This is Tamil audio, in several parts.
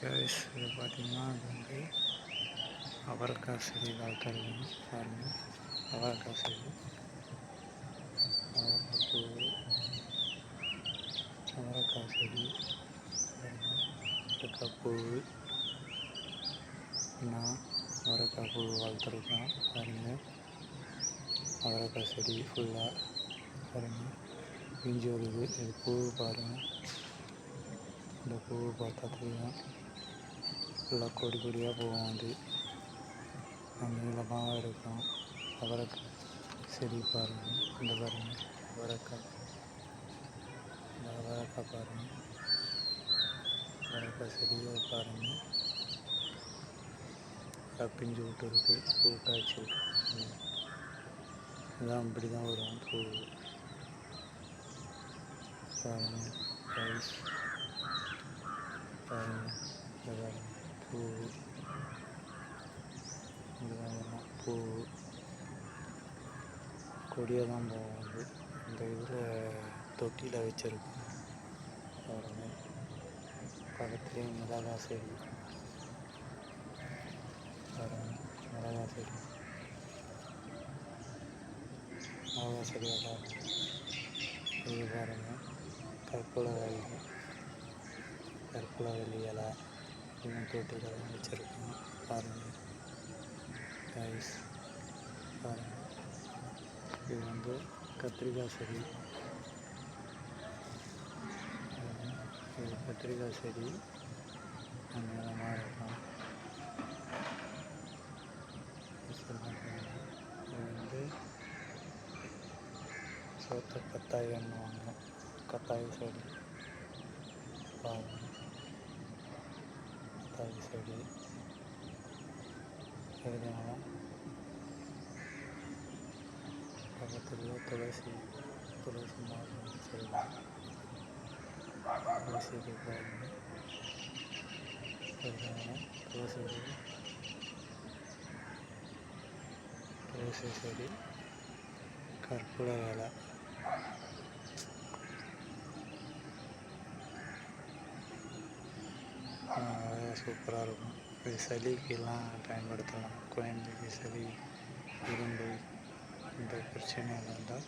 கைஸ் இது பார்த்தீங்கன்னா வந்து அவரைக்காய் செடி வளர்த்துருக்கோம் பாருங்கள் அவரைக்காய் செடி. அவரைக்காய் பூ அவரைக்காய் செடி. அவரைக்காய் பூ. நான் அவரைக்காய் பூ வளர்த்துருக்கோம் பாருங்கள் அவரைக்காய் செடி ஃபுல்லாக பாருங்கள் பிஞ்சு வருது. இது பூ பாருங்கள் இந்த பூ பார்த்தா தெரியும். ஃபுல்லாக கொடி கொடியாக போகும் அது. நீளமாக இருக்கும். அவரைக்காய் செடி பாருங்கள் இந்த பாருங்கள் அவரைக்காய். இந்த அவரைக்காய் பாருங்கள் அவரைக்காய் செடியை பாருங்கள் பிஞ்சு விட்டு இருக்கு பூ காய்ச்சிருக்கு இதான் இப்படி தான் வரும் பூ. பாருங்கள் ரைஸ் பாருங்கள் இந்த பாருங்கள் பூ. இதுதான் பூ? கொடியாக தான் போகும் இந்த இதில் தொட்டியில் வச்சுருக்கோம் பாருங்கள் பக்கத்துலேயே மிளகா செடி. பாருங்கள் மிளகா செடி. மிளகா செடி பாருங்கள் இது பாருங்கள் கற்பூரவள்ளி. கற்பூரவள்ளி இலை. இன்னும் தொட்டியில் வச்சுருக்கோம். பாருங்கள் ரைஸ் பாருங்கள் இது வந்து கத்திரிக்காய் செடி. இது கத்திரிக்காய் செடி. நீளமாக இருக்கும். இது வந்து சோத்த வாங்கணும் கத்தாய செடி. பாருங்க. கத்தாய செடி இதனால பக்கத்துலேயே துளசி துளசி மாதம் வச்சுருக்கோம் துளசி இது பாருங்க இதனால துளசி செடி துளசி செடி கற்பூர இலை சூப்பராக இருக்கும் இது சளிக்கெல்லாம் பயன்படுத்தலாம் குழந்தைக்கு சளி இரும்பு இந்த பிரச்சனைகள் இருந்தால்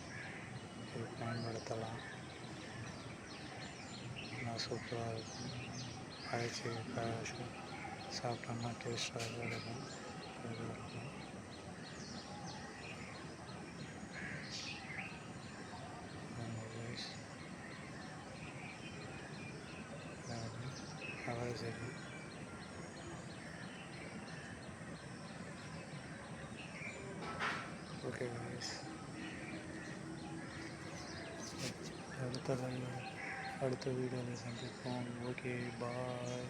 இது பயன்படுத்தலாம் நல்லா சூப்பராக இருக்கும் அரைச்சி காய்ச்சி சாப்பிட்டோம்னா டேஸ்ட்டாக இருக்கும் இது இருக்கும் அவரை சரி ஓகே guys அடுத்த அடுத்த வீடியோவில் சந்திப்போம் ஓகே பாய்